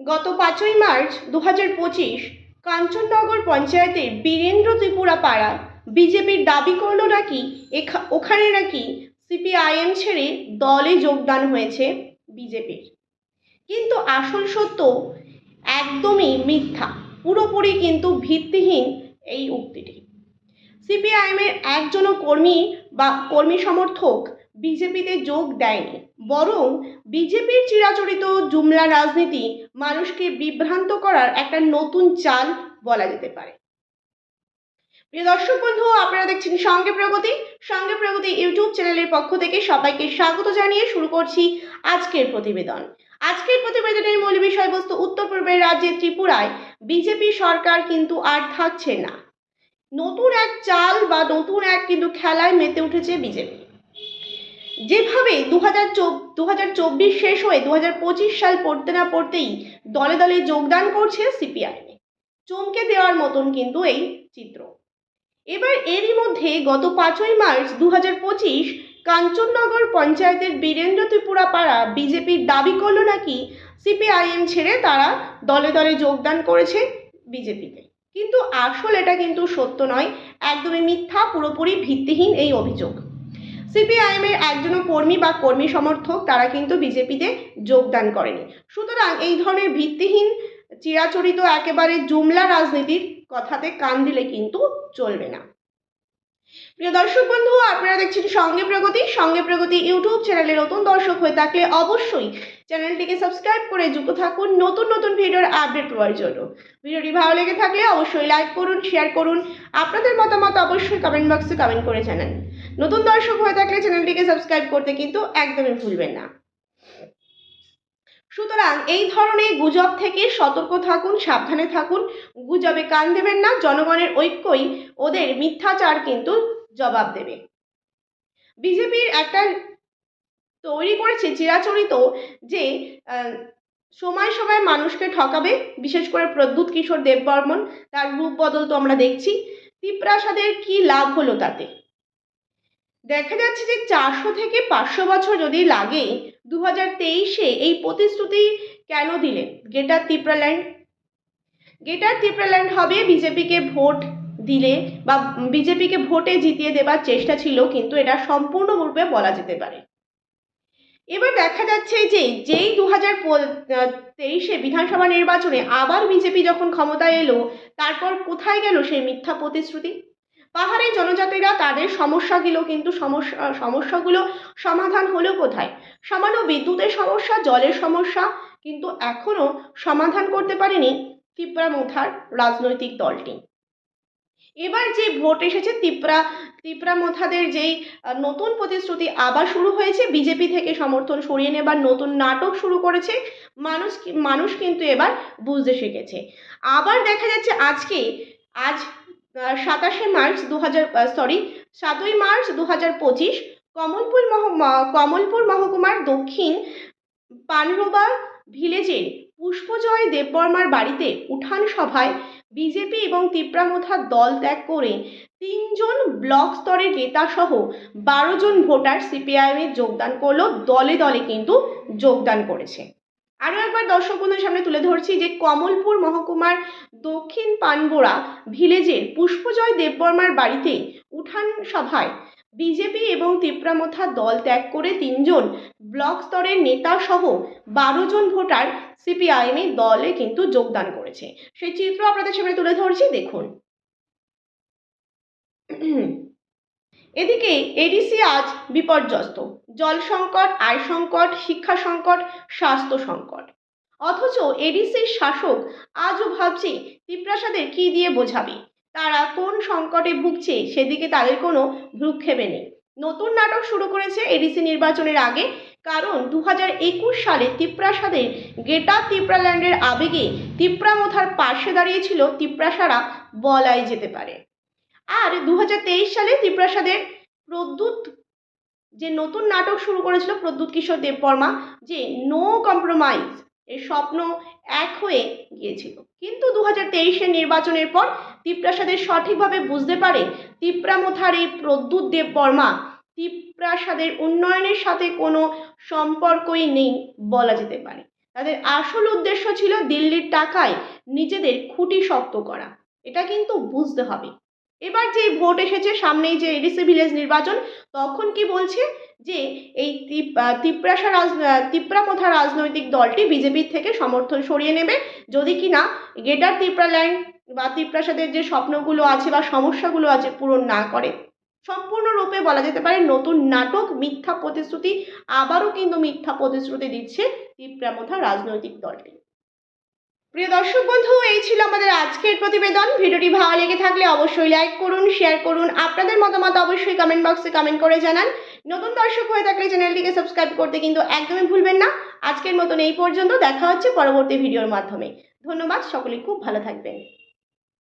গত পাঁচই মার্চ দু হাজার পঁচিশ কাঞ্চননগর পঞ্চায়েতের বীরেন্দ্র ত্রিপুরা পাড়া বিজেপির দাবি করল নাকি ওখানে নাকি সিপিআইএম ছেড়ে দলে যোগদান হয়েছে বিজেপির। কিন্তু আসল সত্য একদমই মিথ্যা, পুরোপুরি কিন্তু ভিত্তিহীন এই উক্তিটি। সিপিআইএমের একজনও কর্মী বা কর্মী সমর্থক বিজেপিতে যোগ দেয়নি। বরং বিজেপির চিরাচরিত জুমলা রাজনীতি মানুষকে বিভ্রান্ত করার একটা নতুন চাল বলা যেতে পারে। প্রিয় দর্শক বন্ধু, আপনারা দেখছেন সঙ্গে প্রগতি। সঙ্গে প্রগতি ইউটিউব চ্যানেলের পক্ষ থেকে সবাইকে স্বাগত জানিয়ে শুরু করছি আজকের প্রতিবেদন। আজকের প্রতিবেদনের মূল বিষয়বস্তু উত্তর পূর্বের রাজ্যে ত্রিপুরায় বিজেপি সরকার কিন্তু আর থাকছে না। নতুন এক চাল বা নতুন এক কিন্তু খেলায় মেতে উঠেছে বিজেপি। যেভাবে দু হাজার দু হাজার চব্বিশ শেষ হয়ে দু হাজার পঁচিশ সাল পড়তে না পড়তেই দলে দলে যোগদান করছে সিপিআইএমে চমকে দেওয়ার মতন কিন্তু এই চিত্র। এবার এরই মধ্যে গত পাঁচই মার্চ দু হাজার পঁচিশ কাঞ্চননগর পঞ্চায়েতের বীরেন্দ্র ত্রিপুরা পাড়া বিজেপির দাবি করল নাকি সিপিআইএম ছেড়ে তারা দলে দলে যোগদান করেছে বিজেপিতে কিন্তু আসল এটা কিন্তু সত্য নয়, একদমই মিথ্যা, পুরোপুরি ভিত্তিহীন এই অভিযোগ। সিপিআইএমের একজনও কর্মী বা কর্মী সমর্থক, তারা কিন্তু বিজেপিতে যোগদান করেনি। সুতরাং এই ধরনের ভিত্তিহীন, চিরাচরিত, একেবারে জুমলা রাজনীতির কথাতে কান দিলে কিন্তু চলবে না। প্রিয় দর্শক বন্ধু, আপনারা দেখছেন সঙ্গে প্রগতি। সঙ্গে প্রগতি ইউটিউব চ্যানেলে নতুন দর্শক হয়ে থাকলে অবশ্যই চ্যানেলটিকে সাবস্ক্রাইব করে যুক্ত থাকুন নতুন নতুন ভিডিওর আপডেট পাওয়ার জন্য। ভিডিওটি ভালো লেগে থাকলে অবশ্যই লাইক করুন, শেয়ার করুন। আপনাদের মতামত অবশ্যই কমেন্ট বক্সে কমেন্ট করে জানান। নতুন দর্শক হয়ে থাকলে চ্যানেলটিকে সাবস্ক্রাইব করতে কিন্তু একদমই ভুলবেন না। সুতরাং এই ধরনের গুজব থেকে সতর্ক থাকুন, সাবধানে থাকুন। গুজবে কান দেবেন না, জনগণের ঐক্যই ওদের মিথ্যাচার কিন্তু জবাব দেবে। বিজেপির একটা তৈরি করেছে চিরাচরিত যে সময় সময় মানুষকে ঠকাবে, বিশেষ করে প্রদ্যুৎ কিশোর দেববর্মন। তার রূপ বদল তো আমরা দেখছি। তিপ্রাসাদের কি লাভ হলো তাতে? দেখা যাচ্ছে যে চারশো থেকে পাঁচশো বছর যদি লাগে দু হাজার তেইশে এই প্রতিশ্রুতি কেন দিলেন গেটার তিপ্রাল্যান্ড গেটার তিপ্রাল্যান্ড হবে বিজেপিকে ভোট দিলে বা বিজেপিকে ভোটে জিতিয়ে দেবার চেষ্টা ছিল, কিন্তু এটা সম্পূর্ণরূপে বলা যেতে পারে। এবার দেখা যাচ্ছে যে যেই দু হাজার তেইশে বিধানসভা নির্বাচনে আবার বিজেপি যখন ক্ষমতায় এলো, তারপর কোথায় গেল সেই মিথ্যা প্রতিশ্রুতি? পাহাড়ি জনজাতিরা তাদের সমস্যাগুলো কিন্তু সমস্যা সমস্যাগুলো সমাধান হলো কোথায়? সামান্য বিদ্যুতের সমস্যা, জলের সমস্যা কিন্তু এখনও সমাধান করতে পারেনি তিপ্রা মুথার রাজনৈতিক দলটি। এবার যে ভোট এসেছে তিপ্রা তিপ্রা মোথাদের যেই নতুন প্রতিশ্রুতি আবার শুরু হয়েছে, বিজেপি থেকে সমর্থন সরিয়ে নেবার নতুন নাটক শুরু করেছে, মানুষ মানুষ কিন্তু এবার বুঝতে শিখেছে। আবার দেখা যাচ্ছে আজকে, আজ সাতাশে মার্চ দু হাজার সরি সাতই মার্চ দু পঁচিশ, কমলপুর মহ কমলপুর মহকুমার দক্ষিণ পানরোবা ভিলেজের পুষ্পজয় দেববর্মার বাড়িতে উঠান সভায় বিজেপি এবং তিপ্রামথার দল ত্যাগ করে তিনজন ব্লক স্তরের নেতা সহ বারো জন ভোটার সিপিআইএমে যোগদান করল, দলে দলে কিন্তু যোগদান করেছে। আরও একবার দর্শক বন্ধুর সামনে তুলে ধরছি যে কমলপুর মহকুমার দক্ষিণ পানবোড়া ভিলেজের পুষ্পজয় দেববর্মার বাড়িতে উঠান সভায় বিজেপি এবং তিপ্রামথা দল ত্যাগ করে তিনজন ব্লক স্তরের নেতা সহ বারো জন ভোটার সিপিআইএম দলে কিন্তু যোগদান করেছে। সেই চিত্র আপনাদের সামনে তুলে ধরছি, দেখুন। এদিকে এডিসি আজ বিপর্যস্ত। জল সংকট, আয় সংকট, শিক্ষা সংকট, স্বাস্থ্য সংকট। অথচ এডিসির শাসক আজও ভাবছে তিপ্রাসাদের কি দিয়ে বোঝাবে? তারা কোন সংকটে ভুগছে সেদিকে তাদের কোনো ভ্রুক্ষেপে নেই। নতুন নাটক শুরু করেছে এডিসি নির্বাচনের আগে, কারণ দু হাজার একুশ সালে তিপ্রাসাদের গেটা তিপ্রাল্যান্ডের আবেগে তিপ্রামথার পাশে দাঁড়িয়েছিল তিপ্রাসারা বলাই যেতে পারে। আর দু হাজার তেইশ সালে তিপ্রাসাদের প্রদ্যুৎ যে নতুন নাটক শুরু করেছিল প্রদ্যুৎ কিশোর দেববর্মা, যে নো কম্প্রোমাইজ এর স্বপ্ন এক হয়ে গিয়েছিল। কিন্তু দু হাজার তেইশের নির্বাচনের পর তিপ্রাসাদের সঠিকভাবে বুঝতে পারে তিপ্রামথার এই প্রদ্যুৎ দেববর্মা তিপ্রাসাদের উন্নয়নের সাথে কোনো সম্পর্কই নেই বলা যেতে পারে। তাদের আসল উদ্দেশ্য ছিল দিল্লির টাকায় নিজেদের খুঁটি শক্ত করা। এটা কিন্তু বুঝতে হবে। এবার যে ভোট এসেছে, সামনেই যে এডিসি ভিলেজ নির্বাচন, তখন কি বলছে যে এই তিপ- তিপ্রাসা রাজ তিপ্রামথা রাজনৈতিক দলটি বিজেপির থেকে সমর্থন সরিয়ে নেবে। যদি কিনা গ্রেটার তিপ্রাল্যান্ড বা তিপ্রাসাদের যে স্বপ্নগুলো আছে বা সমস্যাগুলো আছে পূরণ না করে। সম্পূর্ণরূপে বলা যেতে পারে নতুন নাটক, মিথ্যা প্রতিশ্রুতি, আবারও কিন্তু মিথ্যা প্রতিশ্রুতি দিচ্ছে তিপ্রামথা রাজনৈতিক দলটি। প্রিয় দর্শক বন্ধু, এই ছিল আমাদের আজকের প্রতিবেদন। ভিডিওটি ভালো লেগে থাকলে অবশ্যই লাইক করুন শেয়ার করুন। আপনাদের মতামত অবশ্যই কমেন্ট বক্সে কমেন্ট করে জানান। নতুন দর্শক হয়ে থাকলে চ্যানেলটিকে সাবস্ক্রাইব করতে কিন্তু একদমই ভুলবেন না। আজকের মতন এই পর্যন্ত। দেখা হচ্ছে পরবর্তী ভিডিওর মাধ্যমে। ধন্যবাদ। সকলে খুব ভালো থাকবেন।